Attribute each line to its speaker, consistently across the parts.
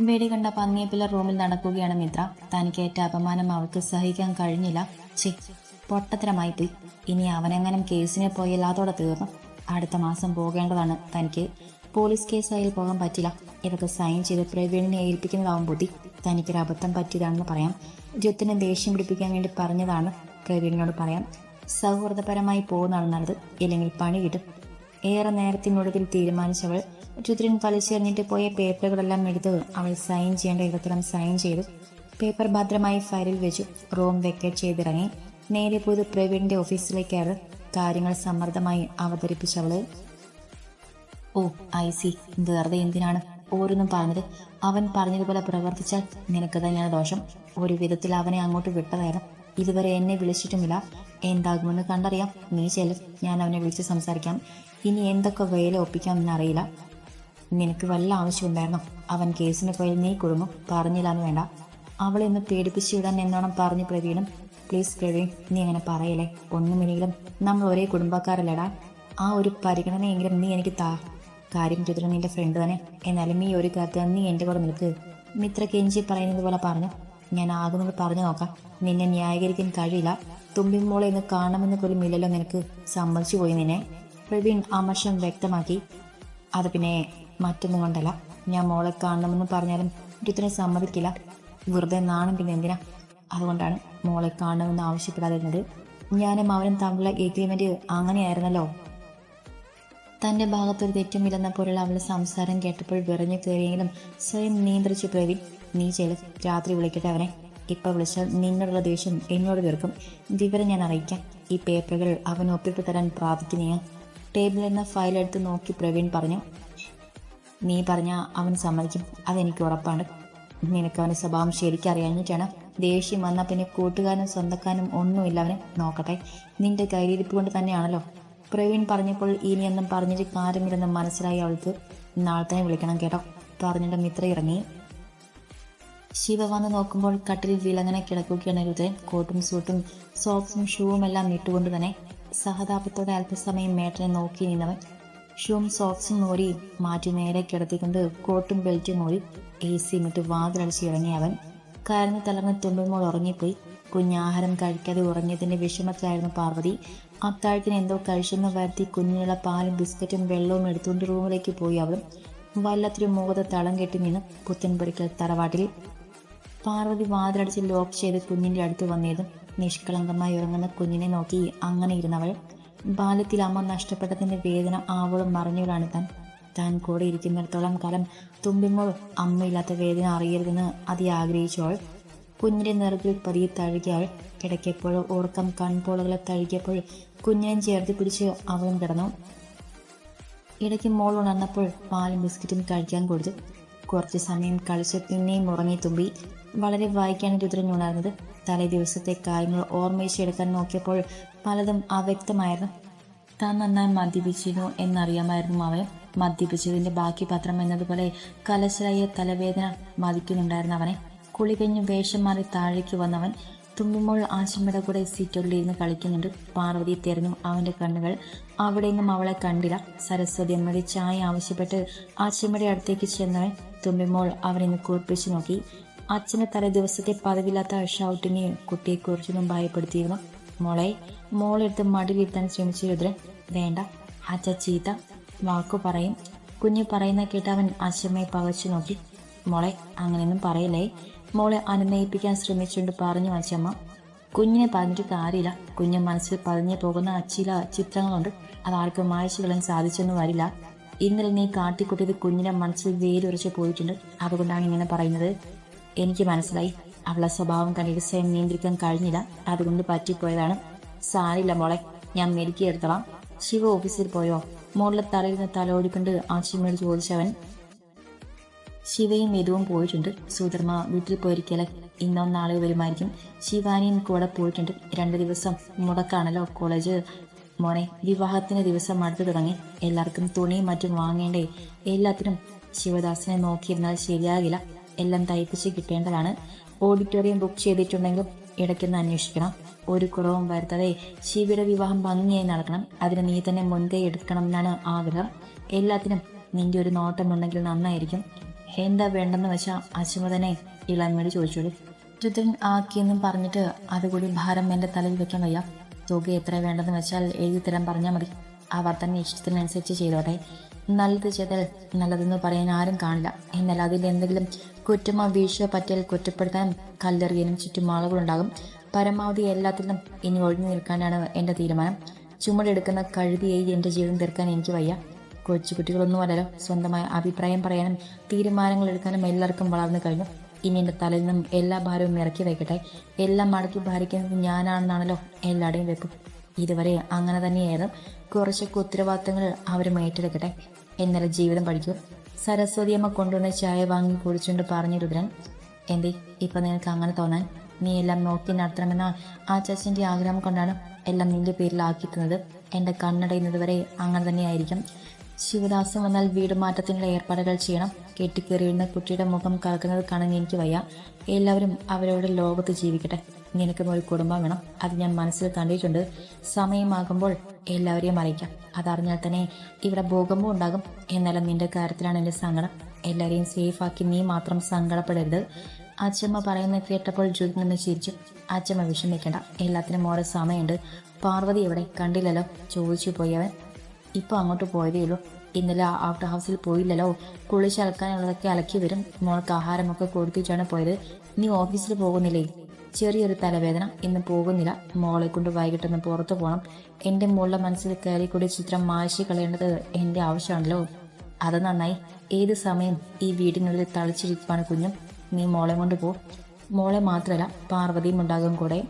Speaker 1: വെടി കണ്ട പന്നിയപ്പിള്ള റൂമിൽ നടക്കുകയാണ് മിത്ര. തനിക്കേറ്റ അപമാനം അവൾക്ക് സഹിക്കാൻ കഴിഞ്ഞില്ല. ചി പൊട്ടത്തരമായി പോയി. ഇനി അവനെങ്ങനും കേസിനെ പോയി എല്ലാത്തോടെ തീർന്നു. അടുത്ത മാസം പോകേണ്ടതാണ് തനിക്ക്. പോലീസ് കേസായി പോകാൻ പറ്റില്ല. ഇതൊക്കെ സൈൻ ചെയ്ത് പ്രവീണിനെ ഏൽപ്പിക്കുന്നതാവും ബുദ്ധി. തനിക്കൊരു അബദ്ധം പറ്റിയതാണെന്ന് പറയാം. ജ്യോത്തിനെ ദേഷ്യം പിടിപ്പിക്കാൻ വേണ്ടി പറഞ്ഞതാണ് പ്രവീണിനോട് പറയാം. സൗഹൃദപരമായി പോകുന്നതാണ് നല്ലത്. ഇല്ലെങ്കിൽ പണി കിട്ടും. ഏറെ നേരത്തിനൊടുവിൽ തീരുമാനിച്ചവൾ രുദ്രൻ വലിച്ചെറിഞ്ഞിട്ട് പോയ പേപ്പറുകളെല്ലാം എടുത്ത് അവൾ സൈൻ ചെയ്യേണ്ട ഇടത്തോളം സൈൻ ചെയ്തു. പേപ്പർ ഭദ്രമായി ഫയലിൽ വെച്ചു. റൂം വെക്കേറ്റ് ചെയ്തിറങ്ങി. നേരെ പോയത് പ്രവീണിന്റെ ഓഫീസിലേക്കാണ്. കാര്യങ്ങൾ സമ്മർദ്ദമായി അവതരിപ്പിച്ചവൾ ഓ ഐ സി വെറുതെ എന്തിനാണ് ഓരോന്നും പറഞ്ഞത്? അവൻ പറഞ്ഞതുപോലെ പ്രവർത്തിച്ചാൽ നിനക്ക് തന്നെയാണ് ദോഷം. ഒരു വിധത്തിൽ അവനെ അങ്ങോട്ട് വിട്ടതായിരുന്നു. ഇതുവരെ എന്നെ വിളിച്ചിട്ടുമില്ല. എന്താകുമെന്ന് കണ്ടറിയാം. നീ ചെല്ലും. ഞാൻ അവനെ വിളിച്ച് സംസാരിക്കാം. ഇനി എന്തൊക്കെ വേല ഒപ്പിക്കാമെന്ന് അറിയില്ല. നിനക്ക് വല്ല ആവശ്യമുണ്ടായിരുന്നോ അവൻ കേസിന് പോയി നീ കുടുങ്ങും. പറഞ്ഞില്ലാന്ന് വേണ്ട. അവളെ ഒന്ന് പേടിപ്പിച്ചു വിടാൻ എന്നോണം പറഞ്ഞു പ്രവീണും പ്ലീസ് പ്രവീൺ നീ അങ്ങനെ പറയലേ ഒന്നുമില്ലെങ്കിലും നമ്മൾ ഒരേ കുടുംബക്കാരല്ലടാ. ആ ഒരു പരിഗണനയെങ്കിലും നീ എനിക്ക് താ. കാര്യം ചെയ്തിട്ട് നിന്റെ ഫ്രണ്ട് തന്നെ. എന്നാലും ഈ ഒരു കാര്യത്തിൽ നീ എന്റെ കൂടെ നിൽക്ക്. മിത്ര കെഞ്ചി പറയുന്നത് പോലെ പറഞ്ഞു. ഞാൻ ആകുന്നത് പറഞ്ഞു നോക്കാം. നിന്നെ ന്യായീകരിക്കാൻ കഴിയില്ല. തുമ്പി മോളെ ഒന്ന് കാണണമെന്ന് പോലും ഇല്ലല്ലോ നിനക്ക്. സമ്മതിച്ചു പോയി നിന്നെ. പ്രവീൺ അമർഷം വ്യക്തമാക്കി. അത് പിന്നെ മറ്റൊന്നും കൊണ്ടല്ല. ഞാൻ മോളെ കാണണമെന്ന് പറഞ്ഞാലും ഒരുത്തിനെ സമ്മതിക്കില്ല. വെറുതെ നാണം പിന്നെ എന്തിനാ? അതുകൊണ്ടാണ് മോളെ കാണണമെന്ന് ആവശ്യപ്പെടാതിരുന്നത്. ഞാനും അവനും തമ്മിലുള്ള എഗ്രിമെന്റ് അങ്ങനെയായിരുന്നല്ലോ. തന്റെ ഭാഗത്തൊരു തെറ്റുമില്ലെന്ന പോലുള്ള അവളുടെ സംസാരം കേട്ടപ്പോൾ വിറഞ്ഞു കയറിയെങ്കിലും സ്വയം നിയന്ത്രിച്ചു പ്രവീൺ. നീ ചെയ്ത് രാത്രി വിളിക്കട്ടെ അവനെ. ഇപ്പൊ വിളിച്ചാൽ നിന്നോടുള്ള ദേഷ്യം എന്നോട് തീർക്കും. വിവരം ഞാൻ അറിയിക്കാം. ഈ പേപ്പറുകൾ അവൻ ഒപ്പിട്ട് തരാൻ പ്രാർത്ഥിക്കുന്ന ടേബിളിൽ നിന്ന് ഫയൽ എടുത്ത് നോക്കി പ്രവീൺ പറഞ്ഞു. നീ പറഞ്ഞ അവൻ സമ്മതിക്കും. അതെനിക്ക് ഉറപ്പാണ്. നിനക്ക് അവന്റെ സ്വഭാവം ശരിക്കും അറിയാഞ്ഞിട്ടാണ് ദേഷ്യം വന്നാൽ പിന്നെ കൂട്ടുകാരനും സ്വന്തക്കാരനും ഒന്നുമില്ല അവനെ നോക്കട്ടെ. നിന്റെ കയ്യിലിരിപ്പ് കൊണ്ട് തന്നെയാണല്ലോ. പ്രവീൺ പറഞ്ഞപ്പോൾ ഇനിയൊന്നും പറഞ്ഞിട്ട് കാര്യമില്ലെന്ന് മനസ്സിലായി അവൾക്ക്. നാളെ തന്നെ വിളിക്കണം കേട്ടോ. പറഞ്ഞിട്ട് മിത്ര ഇറങ്ങി. ശിവ വന്ന് നോക്കുമ്പോൾ കട്ടിലിൽ വിലങ്ങനെ കിടക്കുകയാണ് രുദ്രൻ. കോട്ടും സൂട്ടും സോക്സും ഷൂവും എല്ലാം ഇട്ടുകൊണ്ട് തന്നെ സഹതാപത്തോടെ അല്പസമയം മേട്ടനെ നോക്കി നിന്നവൻ. ഷൂവും സോക്സും മോരി മാറ്റി നേരെ കിടത്തിക്കൊണ്ട് കോട്ടും ബെൽറ്റും മോരി എ സി മറ്റു വാതിലടിച്ച് ഇറങ്ങി അവൻ. കരഞ്ഞു തളർന്ന് തുമ്പുമ്പോൾ ഉറങ്ങിപ്പോയി. കുഞ്ഞാഹാരം കഴിക്കാതെ ഉറങ്ങിയതിന്റെ വിഷമത്തിലായിരുന്നു പാർവതി. അത്താഴത്തിന് എന്തോ കഴിച്ചെന്ന് വരുത്തി കുഞ്ഞിനുള്ള പാലും ബിസ്ക്കറ്റും വെള്ളവും എടുത്തുകൊണ്ട് റൂമിലേക്ക് പോയി അവളും. വല്ലത്തിനും മുഖത്ത് തളം കെട്ടി നിന്ന് പുത്തൻപടിക്കൽ തറവാട്ടിൽ. പാർവതി വാതിലടിച്ച് ലോക്ക് ചെയ്ത് കുഞ്ഞിന്റെ അടുത്ത് വന്നതും നിഷ്കളങ്കമായി ഉറങ്ങുന്ന കുഞ്ഞിനെ നോക്കി അങ്ങനെ ഇരുന്നവൾ ബാല്യത്തിൽ അമ്മ നഷ്ടപ്പെട്ടതിന്റെ വേദന ആവോളം മറിഞ്ഞവളാണ് താൻ. താൻ കൂടെ ഇരിക്കുന്നിടത്തോളം കാലം തുമ്പിമ്പോൾ അമ്മയില്ലാത്ത വേദന അറിയരുതെന്ന് അതി ആഗ്രഹിച്ചു അവൾ നിറത്തിൽ പതിയെ തഴുകിയ അവൾ കിടക്കിയപ്പോഴോ ഓർക്കം കൺപോളകളെ തഴുകിയപ്പോൾ കുഞ്ഞിനെ ചേർത്ത് പിടിച്ച് അവളും കിടന്നു. ഇടയ്ക്ക് മോൾ ഉണർന്നപ്പോൾ പാലും ബിസ്ക്കറ്റും കഴിക്കാൻ കൊടുത്തു. കുറച്ച് സമയം കളിച്ച് പിന്നെയും ഉറങ്ങി തുമ്പി. വളരെ വായിക്കാണ് രുദ്രൻ ഉണർന്നത് തലേ ദിവസത്തെ കാര്യങ്ങൾ ഓർമ്മിച്ചെടുക്കാൻ നോക്കിയപ്പോൾ പലതും അവ്യക്തമായിരുന്നു. താൻ നന്നായി മദ്യപിച്ചിരുന്നു എന്നറിയാമായിരുന്നു അവൻ. മദ്യപിച്ചതിന്റെ ബാക്കി പത്രം എന്നതുപോലെ കലശലായ തലവേദന മതിക്കുന്നുണ്ടായിരുന്നു അവനെ. കുളി കഴിഞ്ഞ് വേഷം മാറി താഴേക്ക് വന്നവൻ തുമ്മുമ്പോൾ ആശമ്മയുടെ കൂടെ സീറ്റുകളിലിരുന്ന് കളിക്കുന്നുണ്ട്. പാർവതി തെരഞ്ഞു അവന്റെ കണ്ണുകൾ. അവിടെയെങ്ങും അവളെ കണ്ടില്ല. സരസ്വതി അമ്മയുടെ ചായ ആവശ്യപ്പെട്ട് ആശമ്മയുടെ അടുത്തേക്ക് ചെന്നവൻ തുമ്പിമോൾ അവരെന്ന് കൂർപ്പിച്ചു നോക്കി. അച്ഛന്റെ തലേ ദിവസത്തെ പതിവില്ലാത്ത ഷൗട്ടിനെ കുട്ടിയെ മുമ്പ് ഭയപ്പെടുത്തിയിരുന്നു. മോളെ മോളെടുത്ത് മടിയിലിരുത്താൻ ശ്രമിച്ച രുദ്രൻ വേണ്ട. അച്ഛ ചീത്ത വാക്കു പറയും. കുഞ്ഞു പറയുന്ന കേട്ട് അവൻ അച്ഛമ്മയെ പകച്ചു നോക്കി. മോളെ അങ്ങനെയൊന്നും പറയില്ലേ? മോളെ അനുനയിപ്പിക്കാൻ ശ്രമിച്ചുകൊണ്ട് പറഞ്ഞു അച്ഛമ്മ. കുഞ്ഞിനെ പറഞ്ഞിട്ട് കാര്യമില്ല. കുഞ്ഞു മനസ്സിൽ പതിഞ്ഞു പോകുന്ന ചില ചിത്രങ്ങളുണ്ട്. അതാർക്കും മായച്ചു കളയാൻ സാധിച്ചൊന്നും വരില്ല. ഇന്നലെ നീ കാട്ടിക്കുട്ടിയത് കുഞ്ഞിനെ മനസ്സിൽ വേരുറച്ച് പോയിട്ടുണ്ട്. അതുകൊണ്ടാണ് ഇങ്ങനെ പറയുന്നത്. എനിക്ക് മനസ്സിലായി. അവളെ സ്വഭാവം കണ്ടിട്ട് സ്വയം നിയന്ത്രിക്കാൻ കഴിഞ്ഞില്ല. അതുകൊണ്ട് പറ്റിപ്പോയതാണ്. സാരില്ല മോളെ ഞാൻ മെരുക്കി എടുത്തോളാം. ശിവ ഓഫീസിൽ പോയോ? മോളിലെ തലയിൽ നിന്ന് തലോടിക്കൊണ്ട് ആശിമയോട് ചോദിച്ചവൻ ശിവയും മെതുവും പോയിട്ടുണ്ട്. സുധർമ്മ വീട്ടിൽ പോയിരിക്കലെ ഇന്നോ നാളെയോ വരുമായിരിക്കും. ശിവാനിയും കൂടെ പോയിട്ടുണ്ട്. രണ്ട് ദിവസം മുടക്കാണല്ലോ കോളേജ്. മോനെ വിവാഹത്തിന്റെ ദിവസം അടുത്ത് തുടങ്ങി. എല്ലാവർക്കും തുണിയും മറ്റും വാങ്ങേണ്ടേ? എല്ലാത്തിനും ശിവദാസിനെ നോക്കിയിരുന്നാൽ ശരിയാകില്ല. എല്ലാം തയ്പ്പിച്ച് കിട്ടേണ്ടതാണ്. ഓഡിറ്റോറിയം ബുക്ക് ചെയ്തിട്ടുണ്ടെങ്കിലും ഇടയ്ക്കൊന്ന് അന്വേഷിക്കണം. ഒരു കുറവും വരുത്താതെ ശിവയുടെ വിവാഹം ഭംഗിയായി നടക്കണം. അതിന് നീ തന്നെ മുൻകൈ എടുക്കണം എന്നാണ് ആഗ്രഹം. എല്ലാത്തിനും നിന്റെ ഒരു നോട്ടമുണ്ടെങ്കിൽ നന്നായിരിക്കും. എന്താ വേണ്ടെന്ന് വെച്ചാൽ അശ്വതനെ തന്നെ ഇളമയോട് ചോദിച്ചോളൂ. രുദ്രൻ ആക്കിയെന്നും പറഞ്ഞിട്ട് അതുകൂടി ഭാരം എന്റെ തലയിൽ വെക്കാൻ വയ്യ. തുക എത്ര വേണ്ടെന്ന് വെച്ചാൽ എഴുതി തരാൻ പറഞ്ഞാൽ മതി. അവർ തന്നെ ഇഷ്ടത്തിനനുസരിച്ച് ചെയ്തോട്ടെ. നല്ലത് ചെയ്താൽ നല്ലതെന്ന് പറയാൻ ആരും കാണില്ല. എന്നാൽ അതിൽ എന്തെങ്കിലും കുറ്റമോ വീഴ്ചയോ പറ്റിയാൽ കുറ്റപ്പെടുത്താൻ കല്ലെറിയാനും ചുറ്റും ആളുകളുണ്ടാകും. പരമാവധി എല്ലാത്തിലും ഇനി ഒഴിഞ്ഞു നിൽക്കാനാണ് എന്റെ തീരുമാനം. ചുമടെടുക്കുന്ന കഴുതിയായി എന്റെ ജീവിതം തീർക്കാൻ എനിക്ക് വയ്യ. കൊച്ചുകുട്ടികളൊന്നും അല്ലല്ലോ. സ്വന്തമായ അഭിപ്രായം പറയാനും തീരുമാനങ്ങൾ എടുക്കാനും എല്ലാവർക്കും വളർന്നു കഴിഞ്ഞു. ഇനി എന്റെ തലയിൽ നിന്നും എല്ലാ ഭാരവും ഇറക്കി വയ്ക്കട്ടെ എല്ലാം മടക്കി ഭാരിക്കുന്നത് ഞാനാണെന്നാണല്ലോ എല്ലാവരുടെയും വെപ്പ്. ഇതുവരെ അങ്ങനെ തന്നെയായിരുന്നു. കുറച്ചൊക്കെ ഉത്തരവാദിത്തങ്ങൾ അവരും ഏറ്റെടുക്കട്ടെ. എന്നാലും ജീവിതം പഠിക്കൂ സരസ്വതി അമ്മ കൊണ്ടുവന്ന ചായ വാങ്ങി കുടിച്ചുകൊണ്ട് പറഞ്ഞു രുദ്രൻ എന്തേ ഇപ്പം നിനക്ക് അങ്ങനെ തോന്നാൻ? നീ എല്ലാം നോക്കി നടത്തണമെന്ന ആ ചച്ചന്റെ ആഗ്രഹം കൊണ്ടാണ് എല്ലാം നിന്റെ പേരിലാക്കി തന്നത്. എന്റെ കണ്ണടയുന്നത് വരെ അങ്ങനെ തന്നെയായിരിക്കും. ശിവദാസം വന്നാൽ വീട് മാറ്റത്തിനുള്ള ഏർപ്പാടുകൾ ചെയ്യണം. കെട്ടിക്കേറിയിരുന്ന കുട്ടിയുടെ മുഖം കറക്കുന്നത് കാണാൻ എനിക്ക് വയ്യ. എല്ലാവരും അവരവരുടെ ലോകത്ത് ജീവിക്കട്ടെ. നിനക്കും ഒരു കുടുംബം വേണം. അത് ഞാൻ മനസ്സിൽ കണ്ടിട്ടുണ്ട്. സമയമാകുമ്പോൾ എല്ലാവരെയും അറിയിക്കാം. അതറിഞ്ഞാൽ തന്നെ ഇവിടെ ഭൂകമ്പം ഉണ്ടാകും. എന്നാലും നിന്റെ കാര്യത്തിലാണ് എന്റെ സങ്കടം. എല്ലാവരെയും സേഫാക്കി നീ മാത്രം സങ്കടപ്പെടരുത്. അച്ഛമ്മ പറയുന്നത് കേട്ടപ്പോൾ ജ്യോതി നിന്ന് ചിരിച്ചു. അച്ഛമ്മ വിഷമിക്കണ്ട. എല്ലാത്തിനും ഓരോ സമയമുണ്ട്. പാർവതി എവിടെ? കണ്ടില്ലല്ലോ. ചോദിച്ചു പോയവൻ ഇപ്പോൾ അങ്ങോട്ട് പോയതേ ഉള്ളൂ. ഇന്നലെ ഔട്ട് ഹൗസിൽ പോയില്ലല്ലോ. കുളിച്ച് അലക്കാനുള്ളതൊക്കെ അലക്കി വരും. മോൾക്ക് ആഹാരമൊക്കെ കൊടുത്തിട്ടാണ് പോയത്. നീ ഓഫീസിൽ പോകുന്നില്ലേ? ചെറിയൊരു തലവേദന ഇന്ന് പോകുന്നില്ല. മോളെ കൊണ്ട് വൈകിട്ടൊന്ന് പുറത്തു പോകണം എന്റെ മോളുടെ മനസ്സിൽ കയറി കൂടി ചിത്രം മാശി കളയേണ്ടത് എന്റെ ആവശ്യമാണല്ലോ. അത് നന്നായി. ഏത് സമയം ഈ വീടിനുള്ളിൽ തളിച്ചിരിപ്പാണ് കുഞ്ഞും? നീ മോളെ കൊണ്ട് പോ. മോളെ മാത്രമല്ല പാർവതിയും ഉണ്ടാകും കൂടെ.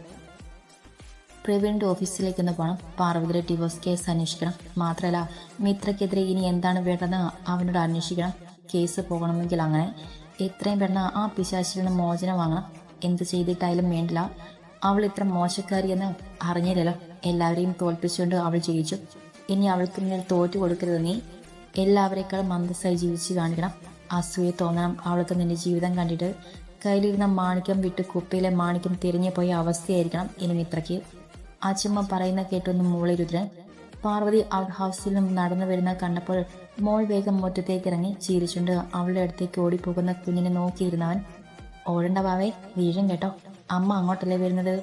Speaker 1: പ്രവീണിന്റെ ഓഫീസിലേക്ക് ഒന്ന് പോകണം പാർവതിയുടെ ഡിവോഴ്സ് കേസ് അന്വേഷിക്കണം. മാത്രമല്ല മിത്രക്കെതിരെ ഇനി എന്താണ് വേണ്ടതെന്ന് അവനോട് അന്വേഷിക്കണം. കേസ് പോകണമെങ്കിൽ അങ്ങനെ. എത്രയും പെട്ടെന്ന് ആ പിശാശിൽ നിന്ന് മോചനം വാങ്ങണം. എന്ത് ചെയ്തിട്ടായാലും വേണ്ടില്ല. അവൾ ഇത്ര മോശക്കാരിയെന്ന് അറിഞ്ഞില്ലല്ലോ. എല്ലാവരെയും തോൽപ്പിച്ചുകൊണ്ട് അവൾ ജയിച്ചു. ഇനി അവൾക്ക് മുന്നിൽ തോറ്റു കൊടുക്കരുത് നീ. എല്ലാവരെക്കാളും അന്തസ്സായി ജീവിച്ച് കാണിക്കണം. അസൂയ തോന്നണം. അവൾക്ക് നിന്റെ ജീവിതം കണ്ടിട്ട് കയ്യിലിരുന്ന മാണിക്യം വിട്ട് കുപ്പിയിലെ മാണിക്യം തിരിഞ്ഞു പോയ അവസ്ഥയായിരിക്കണം ഇനി മിത്രയ്ക്ക് അച്ഛമ്മ പറയുന്ന കേട്ടൊന്ന് മോളി രുദ്രൻ. പാർവതി ഔട്ട് ഹൗസിൽ നിന്നും നടന്നു വരുന്ന കണ്ടപ്പോൾ മോൾ വേഗം മുറ്റത്തേക്ക് ഇറങ്ങി ചിരിച്ചുകൊണ്ട് അവളുടെ അടുത്തേക്ക് ഓടിപ്പോകുന്ന കുഞ്ഞിനെ നോക്കിയിരുന്നവൻ ഓടണ്ട ബാവേ വീഴും കേട്ടോ. അമ്മ അങ്ങോട്ടല്ലേ വരുന്നത്?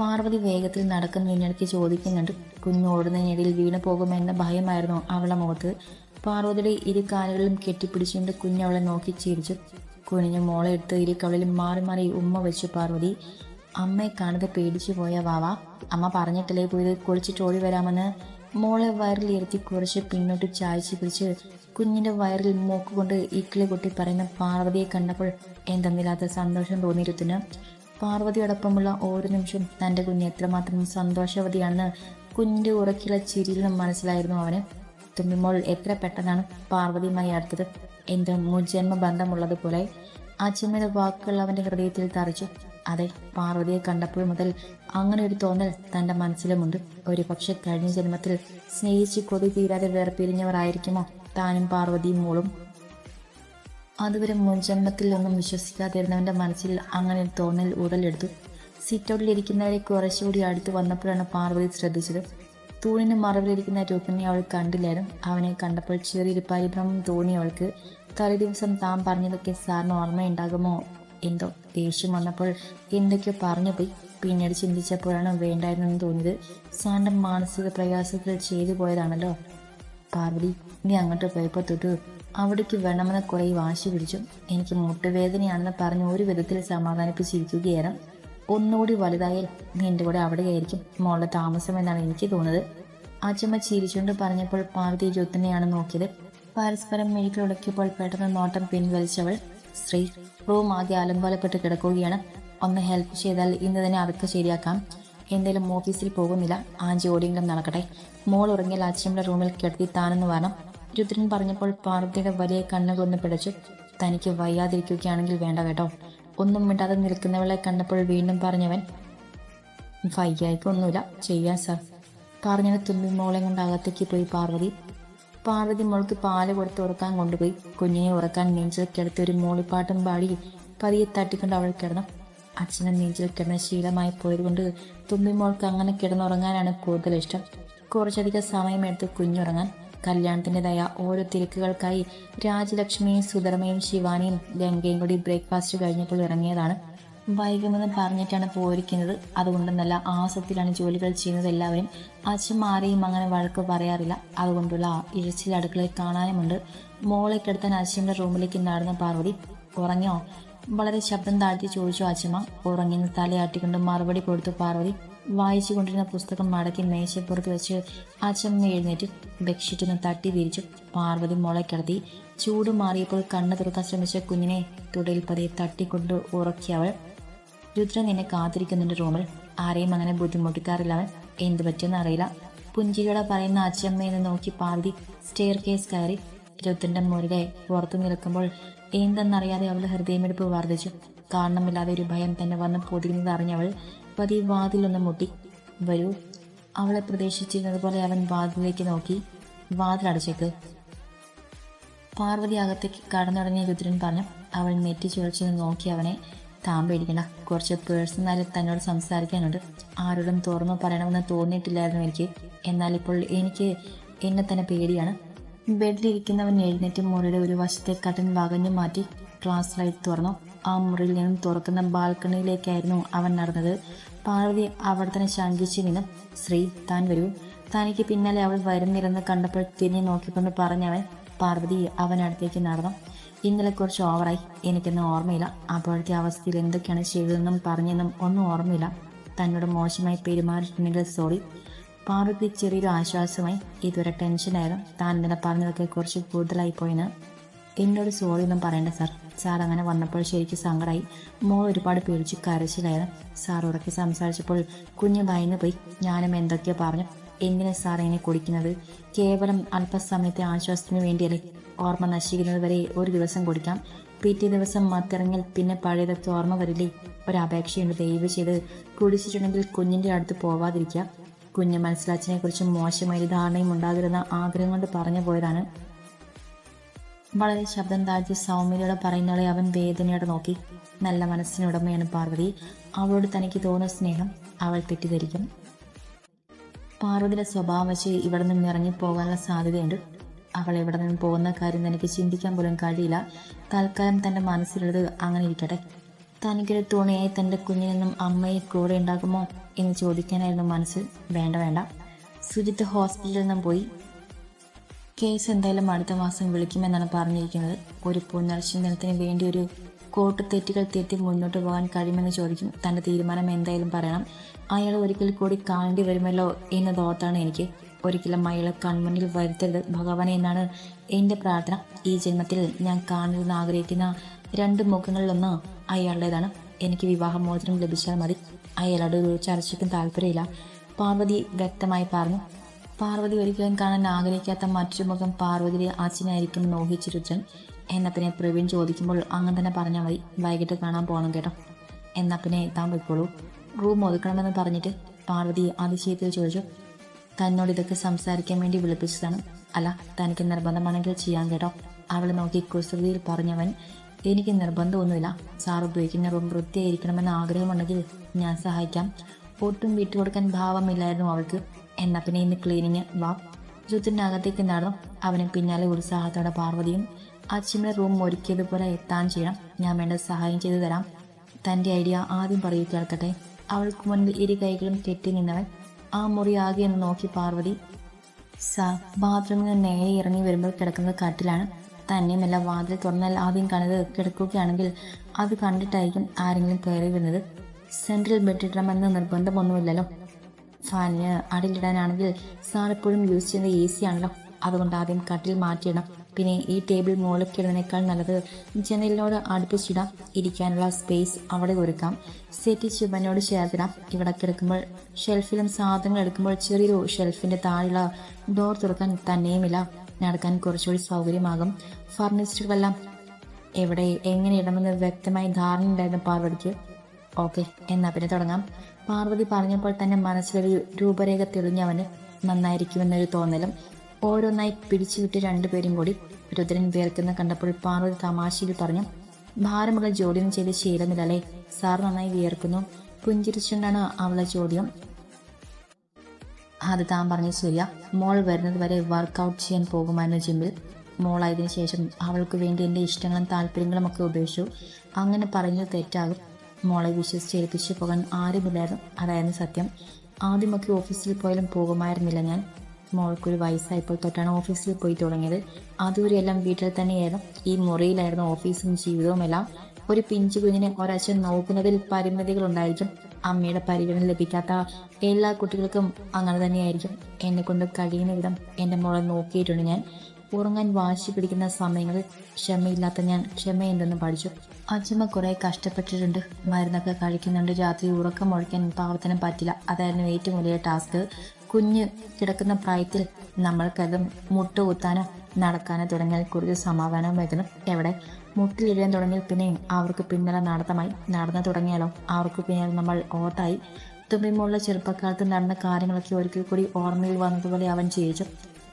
Speaker 1: പാർവതി വേഗത്തിൽ നടക്കുന്നതിനിടയ്ക്ക് ചോദിക്കുന്നുണ്ട്. കുഞ്ഞു ഓടുന്നതിനിടയിൽ വീണു പോകുമെന്ന ഭയമായിരുന്നു അവളുടെ മുഖത്ത്. പാർവതിയുടെ ഇരു കാലുകളിലും കെട്ടിപ്പിടിച്ചുകൊണ്ട് കുഞ്ഞ് അവളെ നോക്കി ചിരിച്ചു. കുഞ്ഞു മോളെ എടുത്ത് ഇരു കവളിലും മാറി മാറി ഉമ്മ വെച്ചു പാർവതി. അമ്മയെ കാണാതെ പേടിച്ചു പോയ വാവ. അമ്മ പറഞ്ഞിട്ടല്ലേ പോയത്? കുളിച്ചിട്ട് ഓടി വരാമെന്ന്. മോളെ വയറിലിരുത്തി കുറച്ച് പിന്നോട്ട് ചായച്ചു പിടിച്ച് കുഞ്ഞിന്റെ വയറിൽ മൂക്കുകൊണ്ട് ഇക്കിളി കൊട്ടി പറയുന്ന പാർവതിയെ കണ്ടപ്പോൾ എന്തെന്നില്ലാത്ത സന്തോഷം തോന്നിയിരുത്തിന് പാർവതിയോടൊപ്പമുള്ള ഓരോ നിമിഷം തന്റെ കുഞ്ഞ് എത്രമാത്രം സന്തോഷവതിയാണെന്ന് കുഞ്ഞിന്റെ ഉറക്കിയുള്ള ചിരിയിൽ നിന്ന് മനസ്സിലായിരുന്നു അവന്. തുമ്പിമോൾ എത്ര പെട്ടെന്നാണ് പാർവതിയുമായി അടുത്തത്? എന്ത് മുജന്മ ബന്ധമുള്ളതുപോലെ ആ ചെമ്മയുടെ വാക്കുകൾ അവന്റെ ഹൃദയത്തിൽ തറച്ചു. അതെ പാർവതിയെ കണ്ടപ്പോൾ മുതൽ അങ്ങനെ ഒരു തോന്നൽ തന്റെ മനസ്സിലുമുണ്ട്. ഒരു പക്ഷെ കഴിഞ്ഞ ജന്മത്തിൽ സ്നേഹിച്ച് കൊതി തീരാതെ വേർപിരിഞ്ഞവരായിരിക്കുമോ? താനും പാർവതിയും മോളും അതുവരെ മുൻജന്മത്തിൽ ഒന്നും വിശ്വസിക്കാതിരുന്നവന്റെ മനസ്സിൽ അങ്ങനെ തോന്നൽ ഉടലെടുത്തു. സിറ്റൗട്ടിലിരിക്കുന്നവരെ കുറച്ചുകൂടി അടുത്ത് വന്നപ്പോഴാണ് പാർവതി ശ്രദ്ധിച്ചത്. തൂണിന് മറവിലിരിക്കുന്ന രൂപനെ അവൾ കണ്ടില്ലായിരുന്നു. അവനെ കണ്ടപ്പോൾ ചെറിയൊരു പരിഭ്രമം തോന്നി അവൾക്ക്. തലേ ദിവസം താൻ പറഞ്ഞതൊക്കെ സാറിന് ഓർമ്മയുണ്ടാകുമോ എന്തോ ദേഷ്യം വന്നപ്പോൾ എന്തൊക്കെയോ പറഞ്ഞു പോയി പിന്നീട് ചിന്തിച്ചപ്പോഴാണ് വേണ്ടായിരുന്നെന്ന് തോന്നിയത്. സാറിന്റെ മാനസിക പ്രയാസത്തിൽ ചെയ്തു പോയതാണല്ലോ. പാർവതി നീ അങ്ങോട്ട് പോയപ്പോൾ തൊട്ട് അവിടേക്ക് വേണമെന്ന് കുറേ വാശി പിടിച്ചു. എനിക്ക് മുട്ടുവേദനയാണെന്ന് പറഞ്ഞ് ഒരു വിധത്തിൽ സമാധാനിപ്പിച്ചിരിക്കുകയായിരുന്നു ഒന്നുകൂടി വലുതായാൽ നീ എന്റെ കൂടെ അവിടെയായിരിക്കും. മോളുടെ താമസം എന്നാണ് എനിക്ക് തോന്നുന്നത്. അച്ഛമ്മ ചിരിച്ചുകൊണ്ട് പറഞ്ഞപ്പോൾ പാർവതി ജ്യോത്തിനെയാണ് നോക്കിയത്. പരസ്പരം മെഴുകിലുടക്കിയപ്പോൾ പെട്ടെന്ന് നോട്ടം പിൻവലിച്ചവൾ സ്ത്രീ റൂം ആകെ അലങ്കോലപ്പെട്ട് കിടക്കുകയാണ്. ഒന്ന് ഹെൽപ്പ് ചെയ്താൽ ഇന്ന് തന്നെ അതൊക്കെ ശരിയാക്കാം. എന്തേലും ഓഫീസിൽ പോകുന്നില്ല. ആ ജോലിയെങ്കിലും നടക്കട്ടെ. മോൾ ഉറങ്ങിയാൽ അച്ഛമ്മയുടെ റൂമിൽ കിടത്തി താനെന്ന് വേണം രുദ്രൻ പറഞ്ഞപ്പോൾ പാർവതിയുടെ വലിയ കണ്ണുകൊന്ന് പിടച്ചു. തനിക്ക് വയ്യാതിരിക്കുകയാണെങ്കിൽ വേണ്ട കേട്ടോ. ഒന്നും മിണ്ടാതെ നിൽക്കുന്നവളെ കണ്ടപ്പോൾ വീണ്ടും പറഞ്ഞവൻ വയ്യായിക്കൊന്നുമില്ല ചെയ്യാം സാർ. പറഞ്ഞത് തുമ്പി മോളെ കൊണ്ട് അകത്തേക്ക് പോയി പാർവതി. പാർവതി മോൾക്ക് പാൽ കൊടുത്ത് ഉറക്കാൻ കൊണ്ടുപോയി. കുഞ്ഞിനെ ഉറക്കാൻ നെഞ്ചിൽ കിടത്തി ഒരു മൂളിപ്പാട്ടും പാടി പതിയെ തട്ടിക്കൊണ്ട് അവൾ കിടന്നു. അച്ഛനെ നെഞ്ചിൽ കിടന്ന ശീലമായി പോയതുകൊണ്ട് തുമ്പി മോൾക്ക് അങ്ങനെ കിടന്നുറങ്ങാനാണ് കൂടുതൽ ഇഷ്ടം. കുറച്ചധികം സമയമെടുത്ത് കുഞ്ഞുറങ്ങാൻ കല്യാണത്തിന്റെതായ ഓരോ തിരക്കുകൾക്കായി രാജലക്ഷ്മിയും സുധർമ്മയും ശിവാനിയും ലങ്കയും കൂടി ബ്രേക്ക്ഫാസ്റ്റ് കഴിഞ്ഞപ്പോൾ ഇറങ്ങിയതാണ്. വൈകുമെന്ന് പറഞ്ഞിട്ടാണ് പോയിരിക്കുന്നത്. അതുകൊണ്ട് നല്ല ആസക്തിയിലാണ് ജോലികൾ ചെയ്യുന്നത് എല്ലാവരും. അച്ഛൻ ആരെയും അങ്ങനെ വഴക്ക് പറയാറില്ല. അതുകൊണ്ടുള്ള ഇഴച്ചിൽ അടുക്കളയിൽ കാണാനുമുണ്ട്. മോളെ കിടത്താൻ അച്ഛന്റെ റൂമിലേക്ക് നടന്ന പാർവതി ഉറങ്ങിയോ? വളരെ ശബ്ദം താഴ്ത്തി ചോദിച്ചു അച്ഛമ്മ. ഉറങ്ങിന്ന് തലയാട്ടിക്കൊണ്ട് മറുപടി കൊടുത്തു പാർവതി വായിച്ചു കൊണ്ടിരുന്ന പുസ്തകം മടക്കി മേശപ്പുറത്ത് വെച്ച് അച്ഛമ്മ എഴുന്നേറ്റ് ബെഡ്ഷീറ്റൊന്ന് തട്ടി വിരിച്ചു പാർവതി മോളെ കിടത്തി. ചൂട് മാറിയപ്പോൾ കണ്ണ് തുറക്കാൻ ശ്രമിച്ച കുഞ്ഞിനെ തുടയിൽ പതിയെ തട്ടിക്കൊണ്ട് ഉറക്കി അവൾ. രുദ്രൻ നിന്നെ കാത്തിരിക്കുന്നുണ്ട് റൂമിൽ. ആരെയും അങ്ങനെ ബുദ്ധിമുട്ടിക്കാറില്ല അവൻ. എന്ത് പറ്റുമെന്ന് അറിയില്ല. പുഞ്ചികള പറയുന്ന അച്ഛമ്മയെന്ന് നോക്കി പാർവതി സ്റ്റെയർ കേസ് കയറി രുദ്രന്റെ മുരുകെ പുറത്തു നിൽക്കുമ്പോൾ എന്തെന്നറിയാതെ അവളുടെ ഹൃദയമെടുപ്പ് വർദ്ധിച്ചു. കാരണമില്ലാതെ ഒരു ഭയം തന്നെ വന്ന് പൊതിയുന്നത് അറിഞ്ഞവൾ പതി വാതിലൊന്ന് മുട്ടി. വരൂ. അവളെ പ്രതീക്ഷിച്ചിരുന്നതുപോലെ അവൻ വാതിലേക്ക് നോക്കി. വാതിലടച്ചേക്ക്. പാർവതി അകത്തേക്ക് കടന്നുടങ്ങിയ രുദ്രൻ പറഞ്ഞു അവൾ നെറ്റി ചുഴച്ചു നോക്കി അവനെ താൻ കുറച്ച് പേഴ്സണലി തന്നോട് സംസാരിക്കാനുണ്ട്. ആരോടും തുറന്നു പറയണമെന്ന് തോന്നിയിട്ടില്ലായിരുന്നു എനിക്ക്. എന്നാൽ ഇപ്പോൾ എനിക്ക് എന്നെ തന്നെ പേടിയാണ്. ബെഡിലിരിക്കുന്നവൻ എഴുന്നേറ്റ് മുറിയുടെ ഒരു വശത്തെ കട്ടൻ വകഞ്ഞു മാറ്റി ക്ലാസ് ലൈറ്റ് തുറന്നു. ആ മുറിയിൽ നിന്നും തുറക്കുന്ന ബാൽക്കണിയിലേക്കായിരുന്നു അവൻ നടന്നത്. പാർവതി അവിടെ തന്നെ ശങ്കിച്ചു നിന്ന് ശ്രീ താൻ വരൂ. തനിക്ക് പിന്നാലെ അവൾ വരുന്നില്ലെന്ന് കണ്ടപ്പോൾ തിരിഞ്ഞു നോക്കിക്കൊണ്ട് പറഞ്ഞവൻ പാർവതി അവനടുത്തേക്ക് നടന്നു. ഇന്നലെ കുറച്ച് ഓവറായി. എനിക്കൊന്നും ഓർമ്മയില്ല. അപ്പോഴത്തെ അവസ്ഥയിൽ എന്തൊക്കെയാണ് ചെയ്തതെന്നും പറഞ്ഞെന്നും ഒന്നും ഓർമ്മയില്ല. തന്നോട് മോശമായി പെരുമാറിയിട്ടുണ്ടെങ്കിൽ സോറി. പാർവതി ചെറിയൊരു ആശ്വാസമായി ഇതുവരെ ടെൻഷനായിരുന്നു. താൻ ഇന്നലെ പറഞ്ഞതൊക്കെ കുറച്ച് കൂടുതലായി പോയെന്ന്. എന്നോട് സോറി ഒന്നും പറയണ്ട സാർ. സാർ അങ്ങനെ വന്നപ്പോൾ ശരിക്കും സങ്കടമായി മോൾ ഒരുപാട് പേടിച്ച് കരച്ചിലായിരുന്നു. സാർ ഉറക്കി സംസാരിച്ചപ്പോൾ കുഞ്ഞ് ഭയന്ന് പോയി. ഞാനും എന്തൊക്കെയോ പറഞ്ഞു. എങ്ങനെ സാർ ഇങ്ങനെ കുടിക്കുന്നത്? കേവലം അല്പസമയത്തെ ആശ്വാസത്തിന് വേണ്ടിയല്ലേ? ഓർമ്മ നശിക്കുന്നത് വരെ ഒരു ദിവസം കുടിക്കാം. പിറ്റേ ദിവസം മത്തിറങ്ങിൽ പിന്നെ പഴയതൊക്കെ ഓർമ്മ വരില്ലേ? ഒരപേക്ഷയുണ്ട് ദയവ് ചെയ്ത് കുടിച്ചിട്ടുണ്ടെങ്കിൽ കുഞ്ഞിന്റെ അടുത്ത് പോവാതിരിക്കുക. കുഞ്ഞ് കുറിച്ച് മോശമായ ധാരണയും ഉണ്ടാകരുന്ന ആഗ്രഹം കൊണ്ട് പറഞ്ഞു പോയതാണ്. വളരെ ശബ്ദം താഴ്ത്തി സൗമ്യതയോടെ പറയുന്നവളെ അവൻ വേദനയോടെ നോക്കി. നല്ല മനസ്സിനുടമയാണ് പാർവതി. അവളോട് തനിക്ക് തോന്നുന്ന സ്നേഹം അവൾ തെറ്റിദ്ധരിക്കും. പാർവതിയുടെ സ്വഭാവം വെച്ച് ഇവിടെ നിന്ന് ഇറങ്ങിപ്പോകാനുള്ള സാധ്യതയുണ്ട്. അവൾ എവിടെ നിന്ന് പോകുന്ന കാര്യം തനിക്ക് ചിന്തിക്കാൻ പോലും കഴിയില്ല. തൽക്കാലം തന്റെ മനസ്സിലുള്ളത് അങ്ങനെ ഇരിക്കട്ടെ. തനിക്കൊരു തുണയായി തന്റെ കുഞ്ഞിനെന്നും അമ്മയെ കൂടെ ഉണ്ടാകുമോ എന്ന് ചോദിക്കാനായിരുന്നു മനസ്സിൽ വേണ്ട വേണ്ട. സുജിത്ത് ഹോസ്പിറ്റലിൽ നിന്നും പോയി. കേസ് എന്തായാലും അടുത്ത മാസം വിളിക്കുമെന്നാണ് പറഞ്ഞിരിക്കുന്നത്. ഒരു പുനർചിന്തനത്തിന് വേണ്ടി ഒരു കോട്ട് തെറ്റുകൾ തെറ്റി മുന്നോട്ട് പോകാൻ കഴിയുമെന്ന് ചോദിക്കും തന്റെ തീരുമാനം എന്തായാലും പറയണം. അയാൾ ഒരിക്കൽ കൂടി കാണേണ്ടി വരുമല്ലോ എന്ന തോത്താണ് എനിക്ക് ഒരിക്കലും അയാളെ കൺമുന്നിൽ വരുത്തരുത്. ഭഗവാനെ എന്നാണ് എന്റെ പ്രാർത്ഥന. ഈ ജന്മത്തിൽ ഞാൻ കാണരുതെന്ന് ആഗ്രഹിക്കുന്ന രണ്ട് മുഖങ്ങളിലൊന്ന് അയാളുടേതാണ്. എനിക്ക് വിവാഹമോചനം ലഭിച്ചാൽ മതി. അയാളോട് ഒരു ചർച്ചയ്ക്കും താല്പര്യമില്ല പാർവതി വ്യക്തമായി പറഞ്ഞു പാർവതി ഒരിക്കലും കാണാൻ ആഗ്രഹിക്കാത്ത മറ്റൊരു മുഖം പാർവതിയുടെ അച്ഛനായിരിക്കും മോഹിച്ച് രുദ്രൻ പ്രവീൺ ചോദിക്കുമ്പോൾ അങ്ങനെ തന്നെ പറഞ്ഞാൽ മതി. വൈകിട്ട് കാണാൻ പോകണം കേട്ടോ. എന്നാ പിന്നെ താൻ പോയിക്കോളൂ. റൂം ഒതുക്കണമെന്ന് പറഞ്ഞിട്ട് പാർവതി അതിശയത്തിൽ ചോദിച്ചു. തന്നോട് ഇതൊക്കെ സംസാരിക്കാൻ വേണ്ടി വിളിപ്പിച്ചതാണ്. അല്ല തനിക്ക് നിർബന്ധമാണെങ്കിൽ ചെയ്യാൻ കേട്ടോ. അവൾ നോക്കി കുസൃതിയിൽ പറഞ്ഞവൻ എനിക്ക് നിർബന്ധമൊന്നുമില്ല. സാർ ഉപയോഗിക്കുന്ന റൂം വൃത്തിയായിരിക്കണമെന്ന് ആഗ്രഹമുണ്ടെങ്കിൽ ഞാൻ സഹായിക്കാം. ഒട്ടും വിട്ടുകൊടുക്കാൻ ഭാവമില്ലായിരുന്നു അവൾക്ക്. എന്നാ പിന്നെ ഇന്ന് ക്ലീനിങ് വാ. രുദ്രനകത്തേക്ക് നടന്നു. അവന് പിന്നാലെ ഉത്സാഹത്തോടെ പാർവതിയും അച്ഛന്റെ റൂം ഒരുക്കിയതുപോലെ എത്താൻ ചെയ്യണം. ഞാൻ വേണ്ട സഹായം ചെയ്തു തരാം. തന്റെ ഐഡിയ ആദ്യം പറയൂ കേൾക്കട്ടെ. അവൾക്ക് മുൻപിൽ ഇരു കൈകളും കെട്ടി നിന്നവൻ ആ മുറി ആകെ എന്ന് നോക്കി പാർവതി. സ ബാത്റൂമിൽ നിന്ന് നേരെ ഇറങ്ങി വരുമ്പോൾ കിടക്കുന്നത് കട്ടിലാണ്. തന്നെയുമല്ല വാതിൽ തുറന്നാൽ ആദ്യം കണ്ടത് കിടക്കുകയാണെങ്കിൽ അത് കണ്ടിട്ടായിരിക്കും ആരെങ്കിലും കയറി വരുന്നത്. സെൻട്രൽ ബെഡ് ഇടണമെന്ന് നിർബന്ധമൊന്നുമില്ലല്ലോ. ഫാനിന് അടിയിലിടാനാണെങ്കിൽ സാർ എപ്പോഴും യൂസ് ചെയ്യുന്നത് എ സി ആണല്ലോ. അതുകൊണ്ട് ആദ്യം കട്ടിൽ മാറ്റിയിടണം. പിന്നെ ഈ ടേബിൾ മുകളിൽ കിടന്നതിനേക്കാൾ നല്ലത് ജനലിനോട് അടുപ്പിച്ചിടാം. ഇരിക്കാനുള്ള സ്പേസ് അവിടെ ഒരുക്കാം. സെറ്റ് ശിവനോട് ചേർത്തിടാം. ഇവിടെ കിടക്കുമ്പോൾ ഷെൽഫിലും സാധനങ്ങൾ എടുക്കുമ്പോൾ ചെറിയൊരു ഷെൽഫിന്റെ താഴെയുള്ള ഡോർ തുറക്കാൻ തന്നെയുമില്ല. നടക്കാൻ കുറച്ചുകൂടി സൗകര്യമാകും. ഫർണിച്ചറുകളെല്ലാം എവിടെ എങ്ങനെ ഇടണമെന്ന് വ്യക്തമായി ധാരണ ഉണ്ടായിരുന്നു പാർവതിക്ക്. ഓക്കെ എന്നാൽ പിന്നെ തുടങ്ങാം. പാർവതി പറഞ്ഞപ്പോൾ തന്നെ മനസ്സിലൊരു രൂപരേഖ തെളിഞ്ഞവന് നന്നായിരിക്കുമെന്നൊരു തോന്നലും. ഓരോന്നായി പിടിച്ചുവിട്ട് രണ്ടുപേരും കൂടി രുദ്രൻ വേർക്കുന്ന കണ്ടപ്പോൾ പാർവതി തമാശയിൽ പറഞ്ഞു ഭാരമുള്ള ജോലിയും ചെയ്ത് ശീലമില്ലല്ലേ? സാർ നന്നായി വിയർക്കുന്നു. പുഞ്ചിരിച്ചുകൊണ്ടാണ് അവളെ ചോദ്യം. അത് താൻ പറഞ്ഞു സൂര്യ മോൾ വരുന്നത് വരെ വർക്കൗട്ട് ചെയ്യാൻ പോകുമായിരുന്നു ജിമ്മിൽ. മോളായതിനു ശേഷം അവൾക്ക് വേണ്ടി എന്റെ ഇഷ്ടങ്ങളും താല്പര്യങ്ങളും ഒക്കെ ഉപേക്ഷിച്ചു. അങ്ങനെ പറഞ്ഞു തെറ്റാകും. മോളെ വിശ്വസിച്ച് ഏൽപ്പിച്ചു പോകാൻ ആരുമില്ലായിരുന്നു. അതായിരുന്നു സത്യം. ആദ്യമൊക്കെ ഓഫീസിൽ പോയാലും പോകുമായിരുന്നില്ല ഞാൻ. മോൾക്കൊരു വയസ്സായപ്പോൾ തൊട്ടാണ് ഓഫീസിൽ പോയി തുടങ്ങിയത്. അതുവരെ എല്ലാം വീട്ടിൽ തന്നെയായിരുന്നു. ഈ മുറിയിലായിരുന്നു ഓഫീസും ജീവിതവും എല്ലാം. ഒരു പിഞ്ചു കുഞ്ഞിനെ ഒരച്ഛൻ നോക്കുന്നതിൽ പരിമിതികളുണ്ടായിരിക്കും. അമ്മയുടെ പരിഗണന ലഭിക്കാത്ത എല്ലാ കുട്ടികൾക്കും അങ്ങനെ തന്നെയായിരിക്കും. എന്നെ കൊണ്ട് കഴിയുന്ന വിധം എന്റെ മോളെ നോക്കിയിട്ടുണ്ട് ഞാൻ. ഉറങ്ങാൻ വാശി പിടിക്കുന്ന സമയങ്ങളിൽ ക്ഷമയില്ലാത്ത ഞാൻ ക്ഷമയുണ്ടെന്ന് പഠിച്ചു. അച്ഛമ്മ കുറെ കഷ്ടപ്പെട്ടിട്ടുണ്ട്. മരുന്നൊക്കെ കഴിക്കുന്നുണ്ട്. രാത്രി ഉറക്കം ഒഴിക്കാൻ പാവത്തിനും പറ്റില്ല. അതായിരുന്നു ഏറ്റവും വലിയ ടാസ്ക്. കുഞ്ഞ് കിടക്കുന്ന പ്രായത്തിൽ നമ്മൾക്കത് മുട്ട കുത്താനോ നടക്കാനോ തുടങ്ങിയാൽ കുറച്ച് സമാധാനം വരുന്നു. എവിടെ? മുട്ടിലിഴയാൻ തുടങ്ങിയാൽ പിന്നെയും അവർക്ക് പിന്നലെ നടത്തമായി നടന്നു തുടങ്ങിയാലോ? അവർക്ക് പിന്നെ നമ്മൾ ഓട്ടായി തുമ്പിമുള്ള ചെറുപ്പക്കാലത്ത് നടന്ന കാര്യങ്ങളൊക്കെ ഒരിക്കൽ കൂടി ഓർമ്മയിൽ വന്നതുപോലെ അവൻ ചെയ്യിച്ചു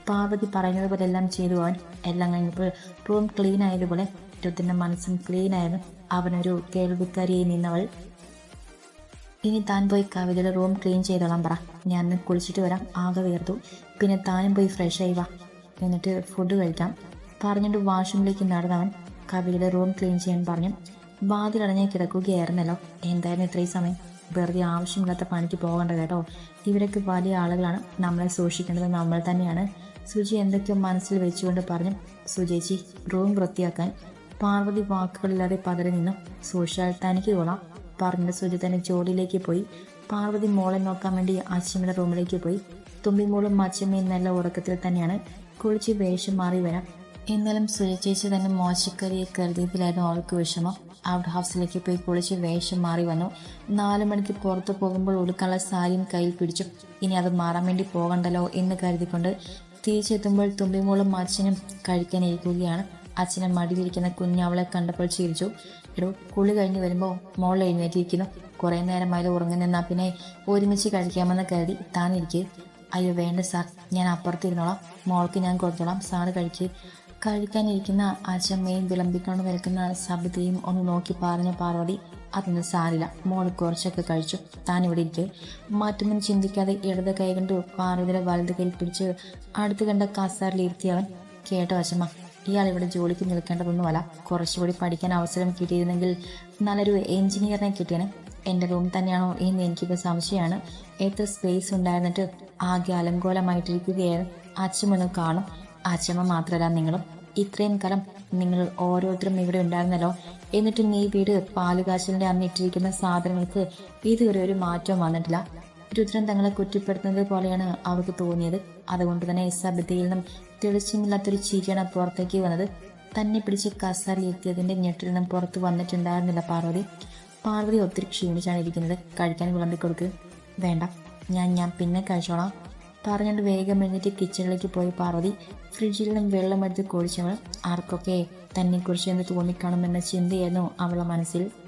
Speaker 1: പാർവതി പറയുന്നത് പോലെ എല്ലാം ചെയ്തു. അവൻ എല്ലാം കഴിഞ്ഞപ്പോൾ റൂം ക്ലീൻ ആയതുപോലെ രുദ്രന്റെ മനസ്സും ക്ലീൻ ആയത് അവനൊരു കേൾവിക്കാരിയായി നിന്നവൾ. ഇനി താൻ പോയി കവിതയുടെ റൂം ക്ലീൻ ചെയ്തോളാം പറ. ഞാൻ കുളിച്ചിട്ട് വരാം. ആകെ വേർത്തു പിന്നെ താനും പോയി ഫ്രഷ് ആയി വാ. എന്നിട്ട് ഫുഡ് കഴിക്കാം. പറഞ്ഞിട്ട് വാഷ്റൂമിലേക്ക് നടന്നവൻ കവിതയുടെ റൂം ക്ലീൻ ചെയ്യാൻ പറഞ്ഞു. വാതിലടഞ്ഞ് കിടക്കുകയായിരുന്നല്ലോ. എന്തായിരുന്നു ഇത്രയും സമയം? വെറുതെ ആവശ്യമില്ലാത്ത പണിക്ക് പോകണ്ട കേട്ടോ. ഇവരൊക്കെ വലിയ ആളുകളാണ്. നമ്മളെ സൂക്ഷിക്കേണ്ടത് നമ്മൾ തന്നെയാണ്. സുജി എന്തൊക്കെയോ മനസ്സിൽ വെച്ചുകൊണ്ട് പറഞ്ഞു സുജേച്ചി റൂം വൃത്തിയാക്കാൻ പാർവതി വാക്കുകളില്ലാതെ പതറി നിന്നു. സൂക്ഷാൽ തനിക്ക് കൊള്ളാം പറഞ്ഞിട്ട് സുജി തന്നെ ജോലിയിലേക്ക് പോയി. പാർവതി മോളെ നോക്കാൻ വേണ്ടി അച്ഛമ്മയുടെ റൂമിലേക്ക് പോയി. തുമ്പിമോളും അച്ഛമ്മയും നല്ല ഉറക്കത്തിൽ തന്നെയാണ്. കുളിച്ച് വേഷം മാറി വരാം. എന്നാലും സുജേച്ചി തന്നെ മോശക്കരിയെ കരുതിയതിലായിരുന്നു അവൾക്ക് വിഷമം. ഔട്ട് ഹൗസിലേക്ക് പോയി കുളിച്ച് വേഷം മാറി വന്നു. നാലു മണിക്ക് പുറത്തു പോകുമ്പോൾ ഉടുക്കാനുള്ള സാരിയും കയ്യിൽ പിടിച്ചു. ഇനി അത് മാറാൻ വേണ്ടി പോകണ്ടല്ലോ എന്ന് കരുതിക്കൊണ്ട് തിരിച്ചെത്തുമ്പോൾ തുമ്പിമോളും അച്ഛനും കഴിക്കാനിരിക്കുകയാണ് അച്ഛനെ മടിയിലിരിക്കുന്ന കുഞ്ഞ് അവളെ കണ്ടപ്പോൾ ചിരിച്ചു. എടോ കുളി കഴിഞ്ഞ് വരുമ്പോൾ മോൾ എഴുന്നേറ്റിരിക്കുന്നു. കുറേ നേരം ഉറങ്ങി നിന്നാ പിന്നെ ഒരുമിച്ച് കഴിക്കാമെന്ന് കരുതി താനിരിക്കെ അയ്യോ വേണ്ട സാർ ഞാൻ അപ്പുറത്തിരുന്നോളാം. മോൾക്ക് ഞാൻ കൊടുത്തോളാം. സാറ് കഴിക്ക്. കഴിക്കാനിരിക്കുന്ന അച്ഛമ്മയും വിളമ്പിക്കൊണ്ട് നിൽക്കുന്ന സബിതയും ഒന്ന് നോക്കി പറഞ്ഞ പാർവതി അതൊന്നും സാരില്ല. മോൾ കുറച്ചൊക്കെ കഴിച്ചു. താൻ ഇവിടെ ഇരിക്കെ. മറ്റൊന്നും ചിന്തിക്കാതെ ഇടത് കൈ കൊണ്ട് പാർവതിയുടെ വലത് കയ്യിൽ പിടിച്ച് അടുത്ത് കണ്ട കസാറിൽ ഇരുത്തിയവൻ കേട്ടോ വശമ. ഇയാൾ ഇവിടെ ജോലിക്ക് നിൽക്കേണ്ടതൊന്നുമല്ല. കുറച്ചുകൂടി പഠിക്കാൻ അവസരം കിട്ടിയിരുന്നെങ്കിൽ നല്ലൊരു എഞ്ചിനീയറിനെ കിട്ടിയേനെ. എന്റെ റൂം തന്നെയാണോ എന്ന് എനിക്കിപ്പോൾ സംശയമാണ്. എത്ര സ്പേസ് ഉണ്ടായിരുന്നിട്ട് ആകെ അലങ്കോലമായിട്ടിരിക്കുകയായിരുന്നു. അച്ഛമൊന്ന് കാണും. അച്ഛമ്മ മാത്രമല്ല നിങ്ങളും. ഇത്രയും കാലം നിങ്ങൾ ഓരോരുത്തരും ഇവിടെ ഉണ്ടായിരുന്നല്ലോ. എന്നിട്ടും ഈ വീട് പാലുകാശലിന്റെ അമ്മ ഇട്ടിരിക്കുന്ന സാധനങ്ങൾക്ക് ഇതുവരെ ഒരു മാറ്റം വന്നിട്ടില്ല. രുദ്രൻ തങ്ങളെ കുറ്റപ്പെടുത്തുന്നത് പോലെയാണ് അവർക്ക് തോന്നിയത്. അതുകൊണ്ട് തന്നെ സബിതയിൽ നിന്നും തെളിച്ചമില്ലാത്തൊരു ചിരിയാണ് പുറത്തേക്ക് വന്നത്. തന്നെ പിടിച്ച് കസാറിലെത്തിയതിന്റെ ഞെട്ടിൽ നിന്നും പുറത്ത് വന്നിട്ടുണ്ടായിരുന്നില്ല പാർവതി. പാർവതി ഒത്തിരി ക്ഷീണിച്ചാണ് ഇരിക്കുന്നത്. കഴിക്കാൻ വിളമ്പി കൊടുക്ക് വേണ്ട ഞാൻ ഞാൻ പിന്നെ കഴിച്ചോളാം. പറഞ്ഞുകൊണ്ട് വേഗം എഴുന്നേറ്റ് കിച്ചണിലേക്ക് പോയി പാർവതി. ഫ്രിഡ്ജിൽ നിന്നും വെള്ളമെടുത്ത് കുഴിച്ചവൾ ആർക്കൊക്കെ തന്നെക്കുറിച്ച് എന്ത് തോന്നിക്കാണുമെന്ന ചിന്തയായിരുന്നു അവളുടെ മനസ്സിൽ.